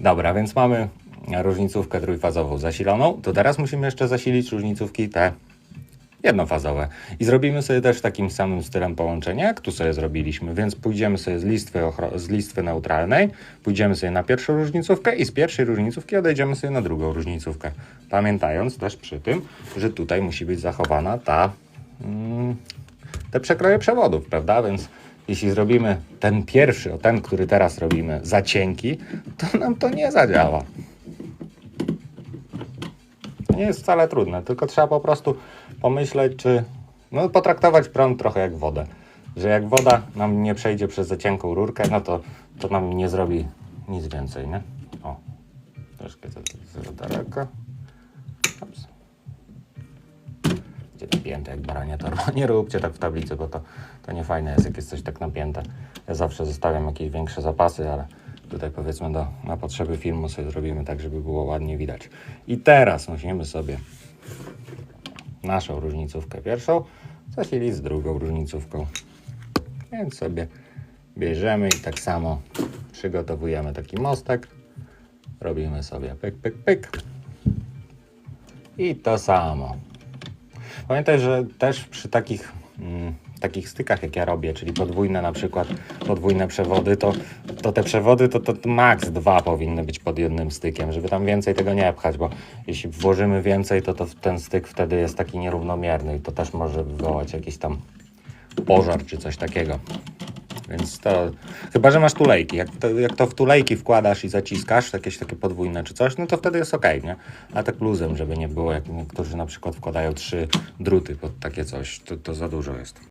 Dobra, więc mamy różnicówkę trójfazową zasiloną, to teraz musimy jeszcze zasilić różnicówki te jednofazowe. I zrobimy sobie też takim samym stylem połączenia, jak tu sobie zrobiliśmy, więc pójdziemy sobie z listwy, z listwy neutralnej, pójdziemy sobie na pierwszą różnicówkę i z pierwszej różnicówki odejdziemy sobie na drugą różnicówkę. Pamiętając też przy tym, że tutaj musi być zachowana ta, mm, te przekroje przewodów, prawda? Więc jeśli zrobimy ten pierwszy, o ten, który teraz robimy, za cienki, to nam to nie zadziała. To nie jest wcale trudne, tylko trzeba po prostu pomyśleć, czy. No, potraktować prąd trochę jak wodę. Że jak woda nam nie przejdzie przez za cienką rurkę, no to, to nam nie zrobi nic więcej, nie? O, troszkę za, za daleko. Gdzie napięte jak baranie torba. Nie róbcie tak w tablicy, bo to, to nie fajne jest, jak jest coś tak napięte. Ja zawsze zostawiam jakieś większe zapasy, ale tutaj powiedzmy do, na potrzeby filmu sobie zrobimy tak, żeby było ładnie widać. I teraz musimy sobie naszą różnicówkę pierwszą zasilić z drugą różnicówką. Więc sobie bierzemy i tak samo przygotowujemy taki mostek. Robimy sobie pyk, pyk, pyk. I to samo. Pamiętaj, że też przy takich, mm, takich stykach, jak ja robię, czyli podwójne na przykład, podwójne przewody, to, to te przewody to, to, to maks dwa powinny być pod jednym stykiem, żeby tam więcej tego nie pchać, bo jeśli włożymy więcej, to, to ten styk wtedy jest taki nierównomierny i to też może wywołać jakiś tam pożar czy coś takiego. Więc to, chyba że masz tulejki. Jak to, jak to w tulejki wkładasz i zaciskasz, jakieś takie podwójne czy coś, no to wtedy jest ok, nie? A tak luzem, żeby nie było, jak niektórzy na przykład wkładają trzy druty pod takie coś, to, to za dużo jest.